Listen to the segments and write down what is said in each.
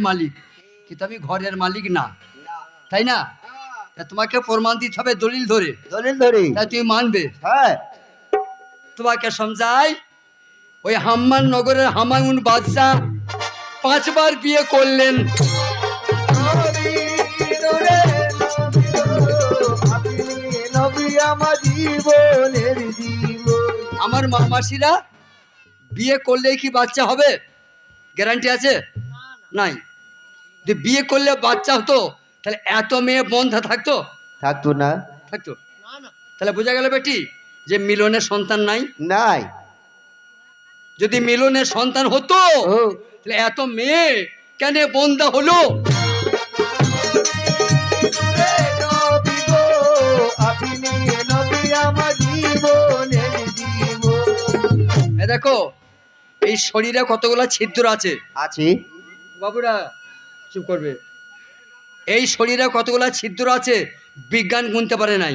মালিক কিন্তু আমি ঘরের মালিক না। তাই না? তোমাকে প্রমাণ দিতে হবে দলিল ধরে। দলিল ধরে। তাই তুমি মানবে। হ্যাঁ। তোমাকে সমঝাই ওই হাম্মান নগরের হামায়ুন বাদশাহ পাঁচবার বিয়ে করলেন। আমার মামাসিরা বিয়ে করলেই কি বাচ্চা হবে? গ্যারান্টি আছে? নাই। যদি বিয়ে করলে বাচ্চা হতো তাহলে এত মেয়ে বন্ধা থাকতো? থাকতো না। থাকতো? তাহলে বোঝা গেল বেটি যে মিলনের সন্তান নাই। নাই। যদি মিলনের সন্তান হতো তাহলে এত মেয়ে কেন বন্ধা হলো? দেখো এই শরীরে কতগুলো ছিদ্র আছে? আছি। বাবুরা চুপ করবে। এই শরীরে কতগুলো ছিদ্র আছে বিজ্ঞান গুনতে পারে নাই।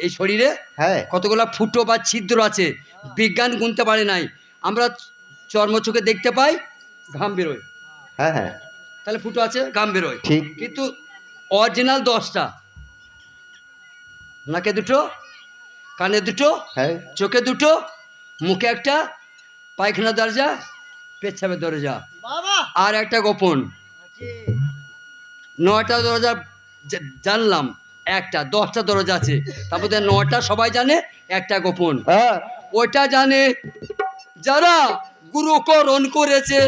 এই শরীরে হ্যাঁ। কতগুলো ফুটো বা ছিদ্র আছে বিজ্ঞান গুনতে পারে নাই। আমরা চর্ম চোখে দেখতে পাই ঘাম বেরোয়। হ্যাঁ হ্যাঁ। তাহলে ফুটো আছে ঘাম বেরোয়। ঠিক। কিন্তু অরিজিনাল দশটা নাকে দুটো কানে দুটো হ্যাঁ। চোখে দুটো মুখে একটা পায়খানা দরজা পেচ্ছাপের দরজা। আর একটা গোপন। নয়টা দরজা জানলাম একটা দশটা দরজা আছে। তার মধ্যে নটা সবাই জানে একটা গোপন। হ্যাঁ। ওইটা জানে যারা গুরুকরণ করেছে।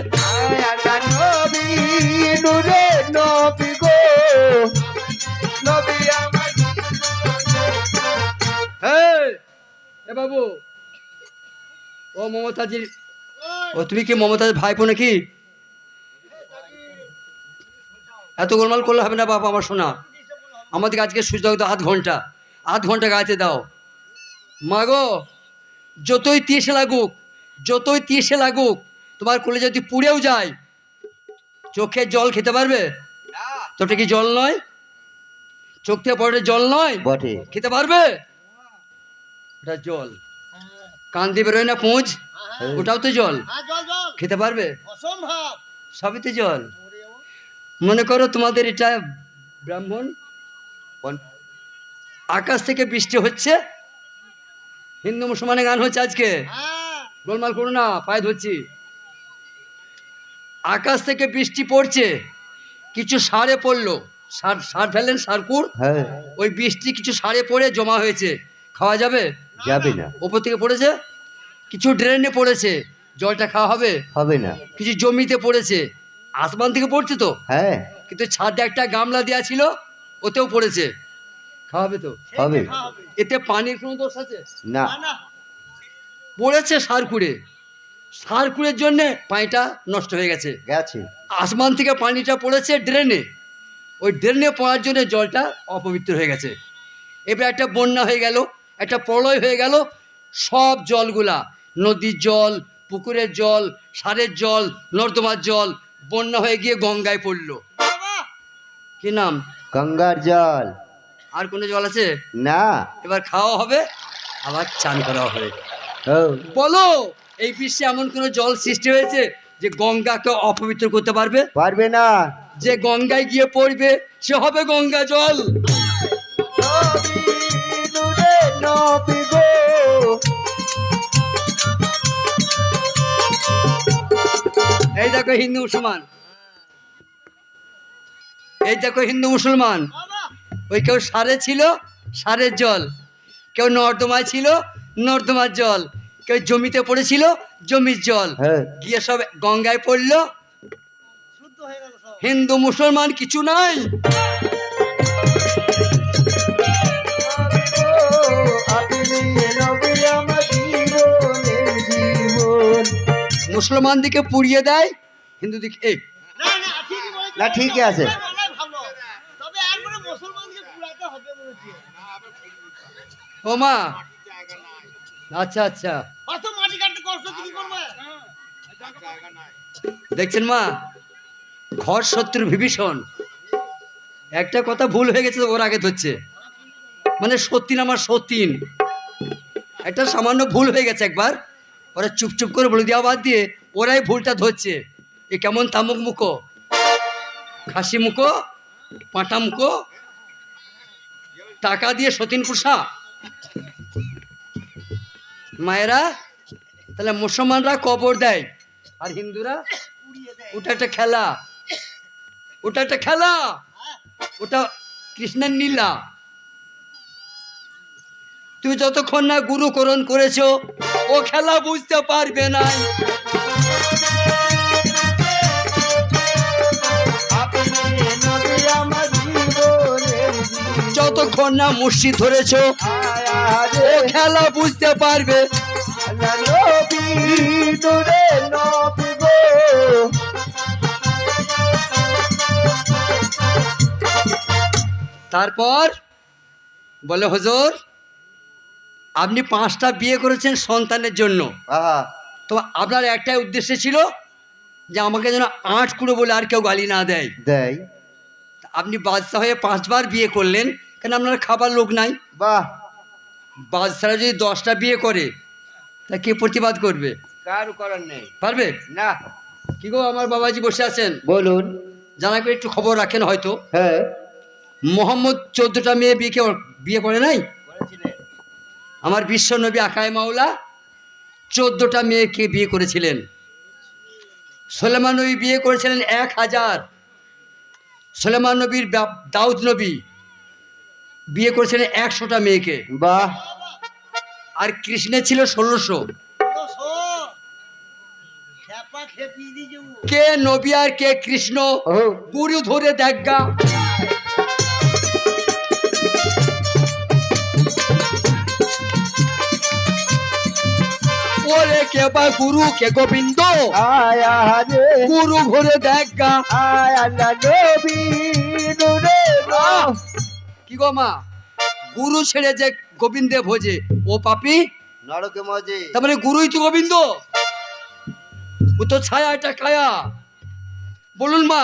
বাবু ও মমতাজির ও তুমি কি মমতাজ ভাইপো নাকি? এত গোলমাল করলে হবে না বাবা আমার শোনা আমাদেরকে আজকে সুযোগ দাও আধ ঘণ্টা। আধ ঘণ্টা গাইতে দাও। মাগো যতই তিসে লাগুক যতই তিসে লাগুক তোমার কোলে যদি পুড়েও যায় চোখে জল খেতে পারবে? তোটা কি জল নয়? চোখ থেকে পড়ে জল নয়? বটে। খেতে পারবে? ওটা জল। কান দিয়ে বেরোয় না পুঁজ? ওটাও তো জল। খেতে পারবে? অসম্ভব। সবই তো জল। মনে করো তোমাদের এটা ব্রাহ্মণ আকাশ থেকে বৃষ্টি হচ্ছে হিন্দু মুসলমানের গান হচ্ছে আজকে। হ্যাঁ। গোলমাল করো না পায়ে ধরছি। আকাশ থেকে বৃষ্টি পড়ছে কিছু সারে পড়ল সার সার ফেলেন সারকুর। হ্যাঁ। ওই বৃষ্টি কিছু সারে পড়ে জমা হয়েছে। খাওয়া যাবে? যাবে না। ওপর থেকে পড়েছে? কিছু ড্রেনে পড়েছে জলটা খাওয়া হবে? হবে না। কিছু জমিতে পড়েছে আসমান থেকে পড়ছে তো? হ্যাঁ। কিন্তু ছাদে একটা গামলা দেওয়া ছিল ওতেও পড়েছে। খাওয়া হবে তো হবে এতে পানির কোনো দোষ আছে? না। না না। পড়েছে সারকুড়ে। সারকুড়ের জন্যে পানিটা নষ্ট হয়ে গেছে। গেছে। আসমান থেকে পানিটা পড়েছে ড্রেনে। ওই ড্রেনে পড়ার জন্য জলটা অপবিত্র হয়ে গেছে। এবার একটা বন্যা হয়ে গেল একটা প্রলয় হয়ে গেল। সব জলগুলা নদীর জল পুকুরের জল সারের জল নর্দমার জল বন্যা হয়ে গিয়ে গঙ্গায় পড়ল। বাবা! কি নাম? গঙ্গার জল। আর কোনো জল আছে? না। এবার খাওয়া হবে আবার চান করা হবে। ও। বলো এই বিশ্বে এমন কোনো জল সৃষ্টি হয়েছে যে গঙ্গাকে অপবিত্র করতে পারবে? পারবে না। যে গঙ্গায় গিয়ে পড়বে সে হবে গঙ্গা জল। এই দেখো হিন্দু মুসলমান। এই দেখো হিন্দু মুসলমান। ওই কেউ সারে ছিল সারের জল। কেউ নর্দমায় ছিল নর্দমার জল। কেউ জমিতে পড়েছিল জমির জল। হ্যাঁ। গিয়ে সব গঙ্গায় পড়ল। শুদ্ধ হয়ে গেল সব। হিন্দু মুসলমান কিছু নাই। মুসলমান দিকে পুড়িয়ে দেয় হিন্দু দিকে এই না না ঠিকই আছে। ও মা। আচ্ছা আচ্ছা। অত মাটি কাটতে কষ্ট কি করবে? দেখছেন মা? ঘর শত্রু বিভীষণ। একটা কথা ভুল হয়ে গেছে ওর আগে ধরছে মানে সতীন আমার সতীন। একটা সামান্য ভুল হয়ে গেছে একবার। ওরা চুপ চুপ করে বলে, দেওয়া বাদ দিয়ে ওরাই ভুলটা ধরছে। এ কেমন তামুক মুখো? খাসি মুখো? পাঁটা মুখো? টাকা দিয়ে সতীন পোষা? মায়েরা, তাহলে মুসলমানরা কবর দেয়, আর হিন্দুরা? ওটা একটা খেলা। ওটা একটা খেলা। ওটা কৃষ্ণের নীলা। তুমি যতক্ষণ না গুরুকরণ করেছ ও খেলা বুঝতে পারবে না। যতক্ষণ না মুর্শি ধরেছো, ও খেলা বুঝতে পারবে। তারপর বলে, হজর আপনি পাঁচটা বিয়ে করেছেন সন্তানের জন্য। তো আপনার একটাই উদ্দেশ্য ছিল যে আমাকে যেন আট কুড়ো বলে আর কেউ গালি না দেয়। দেয়। আপনি বাদশাহ হয়ে পাঁচবার বিয়ে করলেন কেন আপনার খাবার লোক নাই? বাহ। বাদশারা যদি দশটা বিয়ে করে তা কে প্রতিবাদ করবে? কারু করার নেই। পারবে? না। কি গো আমার বাবাজি বসে আছেন? বলুন। জানা করে একটু খবর রাখেন হয়তো। হ্যাঁ। মোহাম্মদ চোদ্দটা মেয়ে বিয়ে কে- বিয়ে করে নাই? আমার বিশ্ব নবী আকায় মাওলা চোদ্দটা মেয়েকে বিয়ে করেছিলেন। সোলেমান নবী বিয়ে করেছিলেন এক হাজার। সোলেমান নবীর বা- দাউদ নবী বিয়ে করেছিলেন একশোটা মেয়েকে। বাহ। আর কৃষ্ণের ছিল ষোলোশো। কে নবী আর কে কৃষ্ণ? গুরু ধরে দেখা কে বা গুরু কে গোবিন্দ? আয়া রে গুরু ঘুরে দেখা। আয়া আহ! কি গো মা? গুরু ছেড়ে যে গোবিন্দে ভোজে ও পাপি? নরকে মজে। তার মানে গুরুই তো গোবিন্দ। ও তো ছায়া এটা কায়া। বলুন মা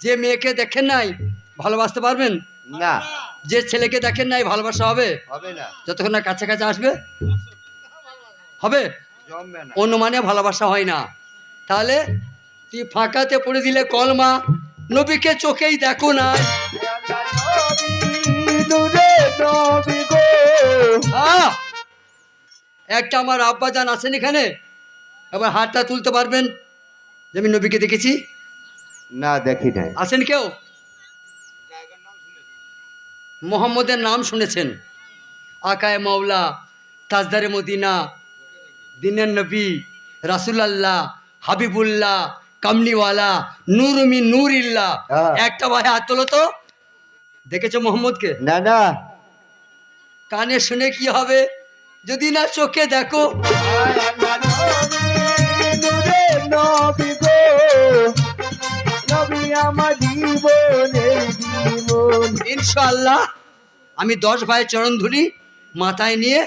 যে মেয়েকে দেখেন নাই ভালোবাসতে পারবেন? না। যে ছেলেকে দেখেন নাই ভালোবাসা হবে? হবে না। যতক্ষণ না কাছে কাছে আসবে? হবে? অনুমানে ভালোবাসা হয় না। তাহলে তুই ফাঁকাতে পড়ে দিলে কলমা? নবীকে চোখেই দেখো না! একটা আমার আব্বা যান আছেন এখানে। এবার হাতটা তুলতে পারবেন? যে আমি নবীকে দেখেছি। না দেখি নাই। আছেন কেউ? মোহাম্মদের নাম শুনেছেন। আকায় মাওলা তাজদারে মদিনা দিনের নবী রাসুলাল্লাহ হাবিবুল্লাহ কামনিওয়ালা নুরুমি নুরিল্লাহ। হ্যাঁ। একটা ভাই হাত তোলো তো। দেখেছ মোহাম্মদকে? না না। কানে শুনে কি হবে? যদি না চোখে দেখো। ইনশাআল্লাহ আমি দশ ভাই চরণ ধুলি মাথায় নিয়ে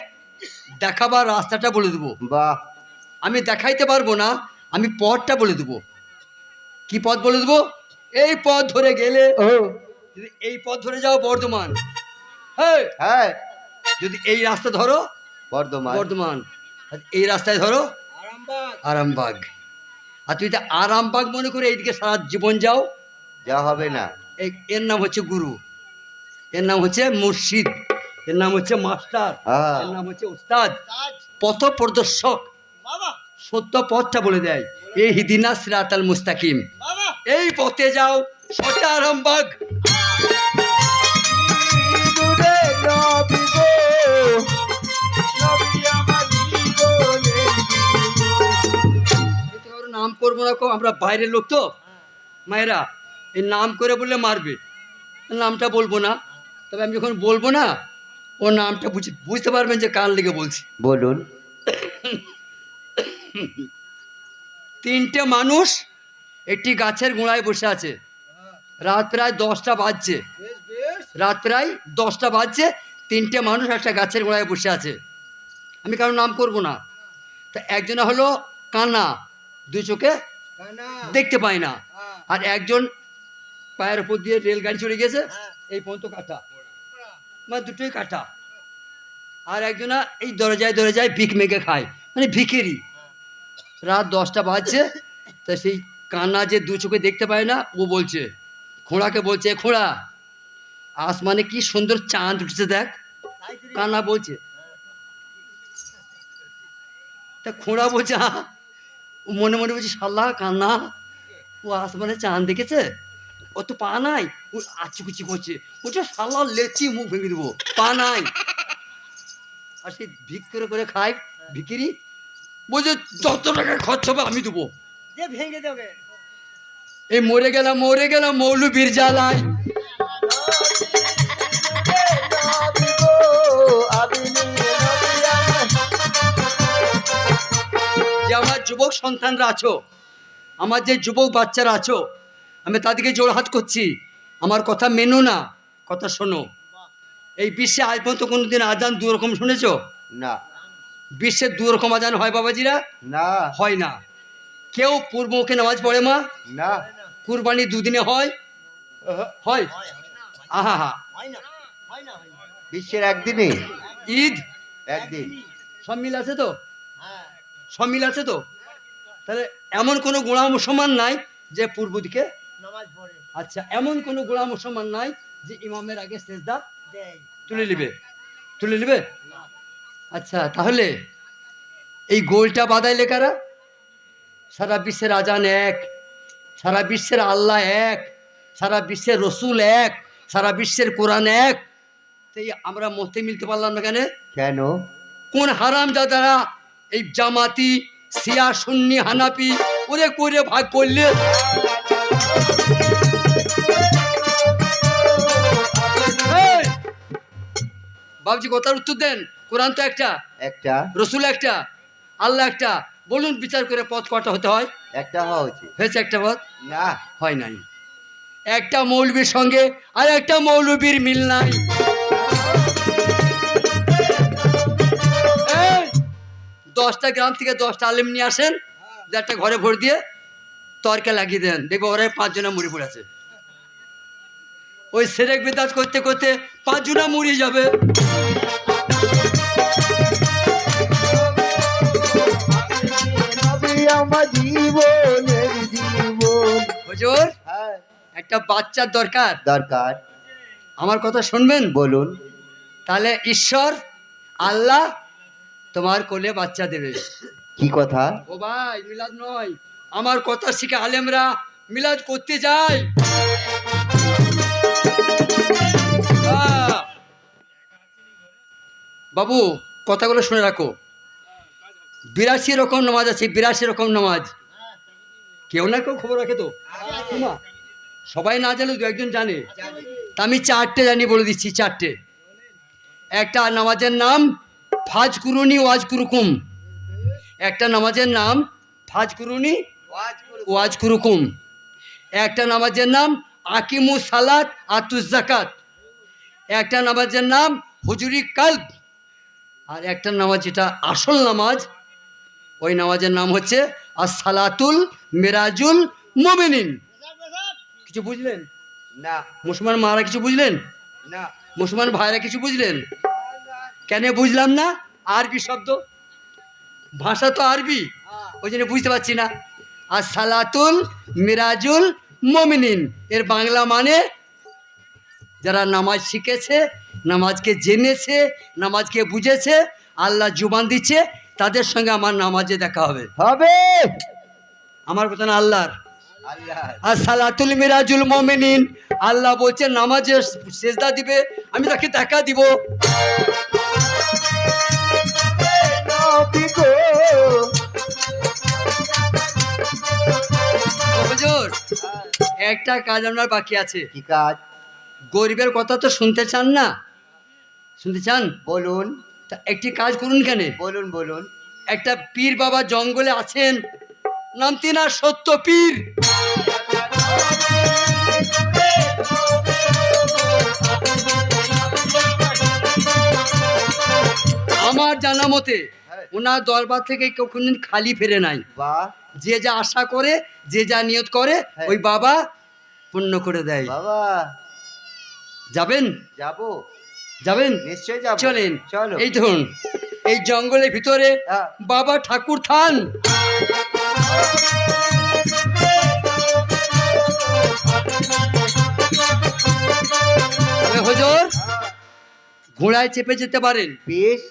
দেখাবার রাস্তাটা বলে দেবো। বাহ। আমি দেখাইতে পারব না আমি পথটা বলে দেবো। কি পথ বলে দেবো? এই পথ ধরে গেলে ও। যদি এই পথ ধরে যাও বর্ধমান। হ্যাঁ হ্যাঁ যদি এই রাস্তা ধরো বর্ধমান। বর্ধমান। এই রাস্তায় ধরো আরামবাগ। আরামবাগ। আর তুই আরামবাগ মনে করে এইদিকে সারা জীবন যাও যা হবে না। এই- এর নাম হচ্ছে গুরু। এর নাম হচ্ছে মুর্শিদ। এর নাম হচ্ছে মাস্টার হ্যাঁ এর নাম হচ্ছে উস্তাদ। পথ প্রদর্শক সত্য পথটা বলে দেয়। এই হিদিনা সিরাতাল মুস্তাকিম। এই পথে যাও সোজা আরামবাগ নূরে নবী গো নবী আমার জীবনের জীবন কিন্তু কারও নাম করব না আমরা বাইরের লোক তো। মায়েরা এই নাম করে বললে মারবে। নামটা বলব না। তবে আমি যখন বলব না ও নামটা বুঝে বুঝতে পারবেন যে কার লেগে বলছি। বলুন। তিনটে মানুষ একটি গাছের গোড়ায় বসে আছে। রাত প্রায় দশটা বাজছে। রাত প্রায় দশটা বাজছে তিনটে মানুষ একটা গাছের গোড়ায় বসে আছে। আমি কারও নাম করব না। তা একজনে হলো কানা দুই চোখে দেখতে পায় না। হ্যাঁ। আর একজন পায়ের উপর দিয়ে রেলগাড়ি চলে গেছে হ্যাঁ। এই পর্যন্ত কাটা। মানে দুটোই কাটা। আর একজনা এই দরজায় দরজায় ভিক মেঘে খায় মানে ভিখেরি রাত দশটা বাজছে, তা সেই কান্না যে দু চোখে দেখতে পায় না, ও বলছে, খোঁড়াকে বলছে, খোঁড়া আসমানে কি সুন্দর চাঁদ উঠছে দেখ। কান্না বলছে। তা খোঁড়া বলছে মনে মনে বলছে সাল্লাহ কান্না, ও আসমানে চাঁদ দেখেছে? ও তো পা নাই? ও আচুকুচি করছে। বলছে সাল্লাহ লেচি মুখ ভেঙে দেবো। পা নাই। আর সে ভিক করে করে খায় ভিকিরি বলছে যত টাকা খরচ হবে আমি দেবো। ভেঙে দেবে। এই মরে গেলাম মরে গেলাম নবী আমার। যে আমার যুবক সন্তানরা আছো আমার যে যুবক বাচ্চারা আছো আমি তাদেরকে জোড়হাত করছি। আমার কথা মেনো না কথা শোনো। এই বিশ্বে আজ পর্যন্ত কোনোদিন আজান দু রকম শুনেছ? না। বিশ্বের দু রকম আজান হয় বাবাজিরা? না। হয় না। কেউ পূর্বমুখে নামাজ পড়ে মা? না। কুরবানি দুদিনে হয়? হয়? আহা হা হয় না হয় না বিশ্বের একদিনে ঈদ? একদিন। সব মিল আছে তো? হ্যাঁ। সব মিল আছে তো? তাহলে এমন কোনো গোড়া মুসলমান নাই যে পূর্ব দিকে নামাজ পড়ে। আচ্ছা এমন কোনো গোড়া মুসলমান নাই যে ইমামের আগে সেজদা দেয়। তুলে নেবে? তুলে নেবে? আচ্ছা তাহলে এই গোলটা বাদাইলে কারা? সারা বিশ্বের আজান এক সারা বিশ্বের আল্লাহ এক সারা বিশ্বের রসুল এক সারা বিশ্বের কোরআন এক। তাই আমরা মতে মিলতে পারলাম না কেন? কেন? কোন হারাম যারা এই জামাতি সিয়া সুন্নি হানাপি ওরে করে ভাগ করলে! বাবজি কথার উত্তর দেন। কোরআন তো একটা। একটা। রসুল একটা। আল্লাহ একটা। বলুন বিচার করে পথ কটা হতে হয়? একটা হওয়া উচিত। হয়েছে একটা পথ? না। হয় নাই। একটা মৌলবীর সঙ্গে আর একটা মৌলবীর মিল নাই। দশটা গ্রাম থেকে দশটা আলেম নিয়ে আসেন একটা ঘরে ভোট দিয়ে তরকা লাগিয়ে দেন। দেখব ওরাই পাঁচজনা মুড়ি পড়েছে ওই সেরেক বিদাত করতে করতে পাঁচজনা মুড়ি যাবে। আমার জীবনের জীবন। হুজুর হ্যাঁ। একটা বাচ্চার দরকার। দরকার। আমার কথা শুনবেন? বলুন। তাহলে ঈশ্বর আল্লাহ তোমার কোলে বাচ্চা দেবে। কি কথা? ও ভাই মিলাদ নয়। আমার কথা শিখে আলেমরা মিলাদ করতে যায়। বাবু, কথাগুলো শুনে রাখো। বিরাশি রকম নামাজ আছে, বিরাশি রকম নামাজ। কেউ না কেউ খবর রাখে তো। সবাই না জানে দু একজন জানে। তা আমি চারটে জানি বলে দিচ্ছি, চারটে। একটা নামাজের নাম ফাজ কুরুনি ওয়াজ কুরুকুম একটা নামাজের নাম ফাজ কুরুনি ওয়াজ কুরুকুম। একটা নামাজের নাম আকিমু সালাত আতুজ জাকাত একটা নামাজের নাম হুজুরি কাল্ব। আর একটা নামাজ যেটা আসল নামাজ ওই নামাজের নাম হচ্ছে আর সালাতুল মেরাজুল মোমেনিন। কিছু বুঝলেন? না। মুসলমান মারা কিছু বুঝলেন? না। মুসলমান ভাইরা কিছু বুঝলেন? কেন বুঝলাম না? আরবি শব্দ। ভাষা তো আরবি। ওই জন্য বুঝতে পারছি না। আর সালাতুল মিরাজুল মমিনিন। এর বাংলা মানে যারা নামাজ শিখেছে নামাজকে জেনেছে নামাজকে বুঝেছে আল্লাহ জুবান দিচ্ছে তাদের সঙ্গে আমার নামাজে দেখা হবে। হবে! আমার কথা না আল্লাহর? আল্লাহ আর সালাতুল মিরাজুল মমিনিন। আল্লাহ বলছে নামাজে সেজদা দিবে আমি তাকে দেখা দিব। একটা কাজ আপনার বাকি আছে। কি কাজ? গরিবের কথা তো শুনতে চান না? শুনতে চান? বলুন। তা একটি কাজ করুন কেন বলুন বলুন। একটা পীর বাবা জঙ্গলে আছেন। নাম তিনার সত্য পীর। আমার জানা মতে ওনার দরবার থেকে কেউ কোনদিন খালি ফেরে নাই। বা। যে যা আশা করে যে যা নিয়ত করে হ্যাঁ। ওই বাবা পূর্ণ করে দেয়। বাবা। যাবেন? যাব। যাবেন? নিশ্চয়ই যাব। চলেন। চলো। এই ধরুন এই জঙ্গলের ভিতরে হ্যাঁ। বাবা ঠাকুর থান। হজর হ্যাঁ। ঘোড়ায় চেপে যেতে পারেন। বেশ।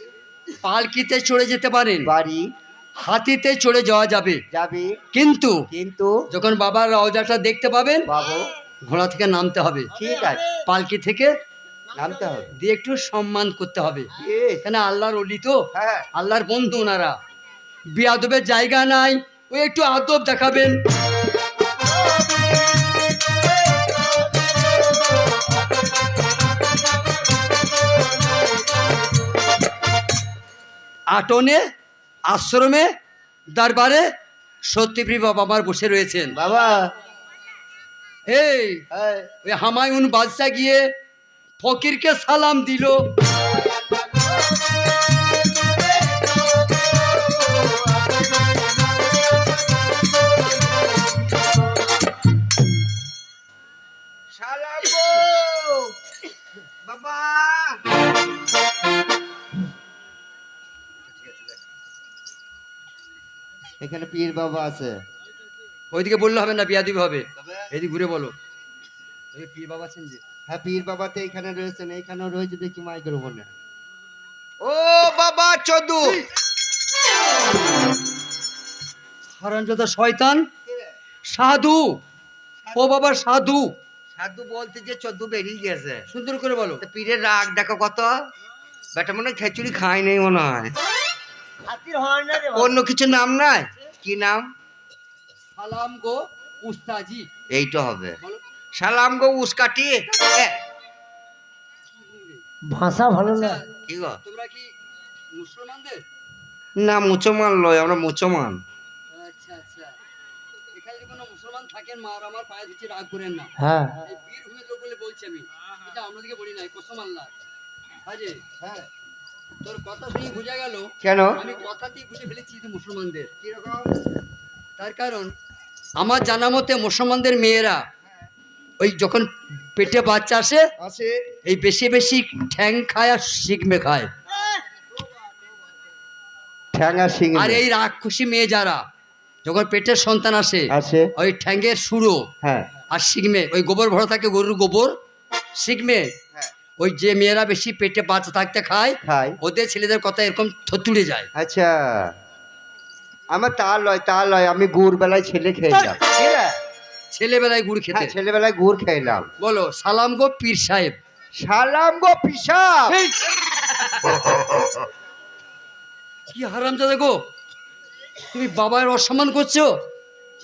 পালকিতে চড়ে যেতে পারেন। বাড়ি। হাতিতে চড়ে যাওয়া যাবে। যাবে। কিন্তু কিন্তু যখন বাবার রওজাটা দেখতে পাবেন বাবু। ঘোড়া থেকে নামতে হবে। ঠিক আছে। পালকি থেকে নামতে হবে। দিয়ে একটু সম্মান করতে হবে। কেন আল্লাহর অলি তো? হ্যাঁ। আল্লাহর বন্ধু ওনারা। বিয়াদবের জায়গা নাই। ওই একটু আদব দেখাবেন। আটনে আশ্রমে দরবারে সত্যিপ্রিয় বাবা আমার বসে রয়েছেন। বাবা। এই হ্যাঁ। ওই হামায়ুন বাদশা গিয়ে ফকিরকে সালাম দিল। বাবা। এখানে পীর বাবা আছে। ওইদিকে বললে হবে না বিয়াদিবি হবে। এদিকে ঘুরে বলো। ওই পীর বাবা আছেন যে। হ্যাঁ পীর বাবা তো এখানে রয়েছেন এখানেও রয়েছে দেখি মাইক্রোফোনে ও বাবা চদু হারানজাদা শয়তান সাধু। ও বাবা সাধু। সাধু বলতে যে চোদ্দু বেরিয়ে গেছে। সুন্দর করে বলো। পীরের রাগ দেখো কত। বেটা মনে হয় খেচুড়ি খায় নেই মনে হয়। অন্য কিছু নাম নাই? কি নাম? সালাম গো উস্তাজি। এইটা হবে। সালাম গো উস্কাটি। ভাষা ভালো না কি গো? তোমরা কি মুসলমানদের? না মুচমান লয় আমরা মুচমান আচ্ছা আচ্ছা। এখানে যদি কোনো মুসলমান থাকেন মা আর আমার পায়ে দিচ্ছে রাগ করেন না। হ্যাঁ। এই বীর হুমের লোক বলে বলছি আমি। এটা আমাদেরকে বলি নাই কসম আল্লাহ। হ্যাঁ। তোর কথা শুনে বোঝা গেল কেন? আমি কথাতেই বুঝে ফেলেছি মুসলমানদের। তার কারণ আমার জানা মতে মুসলমানদের মেয়েরা ওই যখন পেটে বাচ্চা আসে আছে এই বেশি বেশি ঠ্যাং খায় আর শিখমে খায়। ঠ্যাঙ্গা সিং আর এই রাক্ষসী মেয়ে যারা যখন পেটের সন্তান আসে আছে ওই ঠ্যাঙ্গের সুরো হ্যাঁ। আর শিখমে ওই গোবর ভরা থাকে গরুর গোবর শিখমে। ওই যে মেয়েরা বেশি পেটে বাচ্চা থাকতে খায় খায়। ওদের ছেলেদের কথা এরকম থতুড়ে যায়। আচ্ছা। আমার তা লয় তা লয় আমি গুড় বেলায় ছেলে খেয়েলাম ঠিক আছে? ছেলেবেলায় গুড় খেতে? হ্যাঁ ছেলেবেলায় গুড় খেলাম। বলো সালাম গো পীর সাহেব। সালাম গো পিসাব এই! কি হারাম দাদা গো? তুমি বাবার অসম্মান করছ?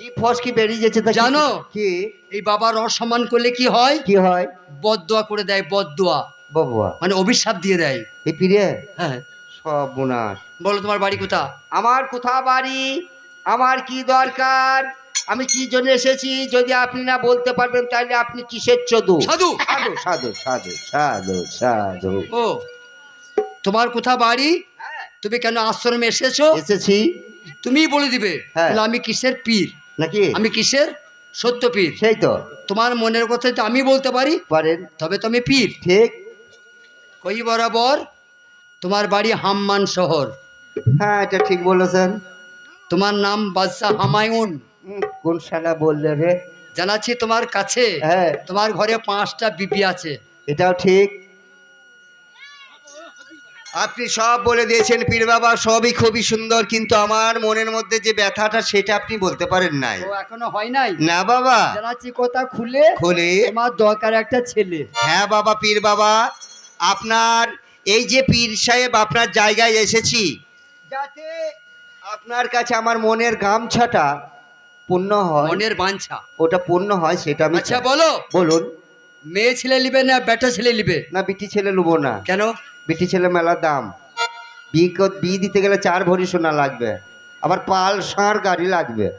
জি ফসকি বেরিয়ে যাচ্ছে তা জানো? কি? এই বাবার অসম্মান করলে কি হয়? কি হয়? বদদোয়া করে দেয় বদদোয়া। বাবুয়া মানে অভিশাপ দিয়ে দেয়। এই পিরে হ্যাঁ। সব বোনাস। বলো তোমার বাড়ি কোথা? আমার কোথা বাড়ি? আমার কি দরকার? আমি কি জন্য এসেছি? যদি আপনি না বলতে পারবেন তাহলে আপনি কিসের চদু সাধু! সাধু সাধু সাধু সাধু সাধু। ও তোমার কোথা বাড়ি? তুমি কেন আশ্রমে এসেছ? এসেছি। তুমিই বলে দিবে। হ্যাঁ। তাহলে আমি কিসের পীর? নাকি? আমি কিসের? সত্য পীর। সেই তো। তোমার মনের কথা তো আমি বলতে পারি। পারেন। তবে তো আমি পীর। ঠিক। কই বরাবর? তোমার বাড়ি হাম্মান শহর। হ্যাঁ এটা ঠিক বলেছেন। তোমার নাম বাদশাহ হামায়ুন। কোন শালা বললে রে? জানাচ্ছি তোমার কাছে। হ্যাঁ। তোমার ঘরে পাঁচটা বিবি আছে। এটাও ঠিক। আপনি সব বলে দিয়েছেন পীর বাবা সবই খুবই সুন্দর কিন্তু আমার মনের মধ্যে যে ব্যথাটা সেটা আপনি বলতে পারেন নাই। ও এখনও হয় নাই? না বাবা। জানাচ্ছি কথা খুলে খুলে। আমার দরকার একটা ছেলে। হ্যাঁ বাবা পীর বাবা আপনার এই যে পীর সাহেব আপনার জায়গায় এসেছি। যাতে আপনার কাছে আমার মনের গামছাটা পূর্ণ হয়। মনের বাঞ্ছা। ওটা পূর্ণ হয় সেটা আমি আচ্ছা বলো। বলুন। মেয়ে ছেলে নিবে না বেটা ছেলে নিবে? না বিটি ছেলে নেব না। কেন? বিটি ছেলে মেলার দাম। কর- বিয়ে দিতে গেলে চার ভরি সোনা লাগবে। আবার পাল ষাঁড় গাড়ি লাগবে।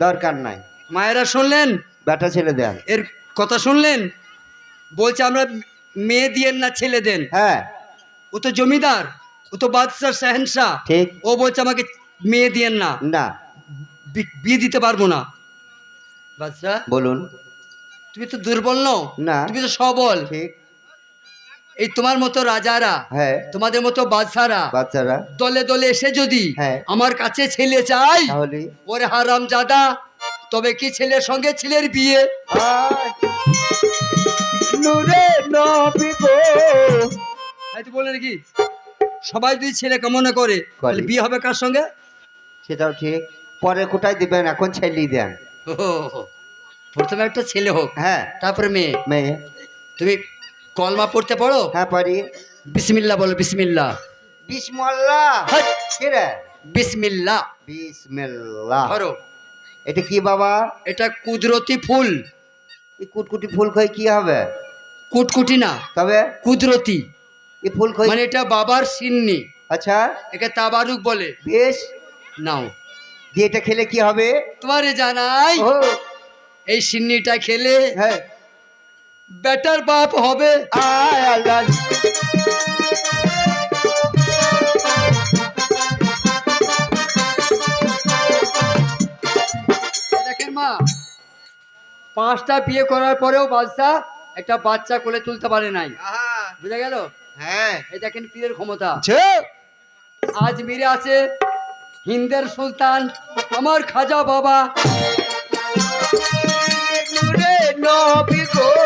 দরকার নাই। মায়েরা শুনলেন? বেটা ছেলে দেন। এর কথা শুনলেন? বলছে আমরা মেয়ে দিয়েন না ছেলে দেন? হ্যাঁ। ও তো জমিদার ও তো বাদশাহ শাহেনশাহ। ঠিক। ও বলছে আমাকে মেয়ে দিয়েন না। না। বি- বিয়ে দিতে পারব না। বাদশাহ বলুন। তুমি তো দুর্বল নও। না। তুমি তো সবল। ঠিক। এই তোমার মতো রাজারা হ্যাঁ। তোমাদের মতো বাদশারা বাচ্চারা দলে দলে এসে যদি হ্যাঁ। আমার কাছে ছেলে চাই তাহলে? ওরে হারাম জাদা তবে কি ছেলের সঙ্গে ছেলের বিয়ে? নূরে নবী গো। তাই তো বলে নাকি সবাই যদি ছেলে কামনা করে তাহলে বিয়ে হবে কার সঙ্গে? সেটাও ঠিক। পরে কোথায় দিবেন? এখন ছেলেই দেন। ও প্রথমে একটা ছেলে হোক হ্যাঁ। তারপরে মেয়ে। মেয়ে। তুমি কলমা পড়তে পারো হ্যাঁ পারি বিসমিল্লা বলো বিসমিল্লা বিসমল্লা। কি রে? বিসমিল্লা বিসমিল্লাহ। ধরো। এটা কি বাবা? এটা কুদরতি ফুল। এই কুটকুটি ফুল খাই কি হবে? কুটকুটি না। তবে? কুদরতি। এই ফুল খাই মানে এটা বাবার সিন্নি। আচ্ছা। একে তাবারুক বলে। বেশ। নাও। দিয়ে এটা খেলে কি হবে? তোমারে জানাই। এই সিন্নিটা খেলে হ্যাঁ। বেটার বাপ হবে। আয় আল্লাহ। দেখেন মা পাঁচটা বিয়ে করার পরেও বাদশা একটা বাচ্চা কোলে তুলতে পারে নাই। বুঝা গেল? হ্যাঁ। এই দেখেন পীরের ক্ষমতা। আজ মিরে আছে হিন্দের সুলতান আমার খাজা বাবা। নবী গো।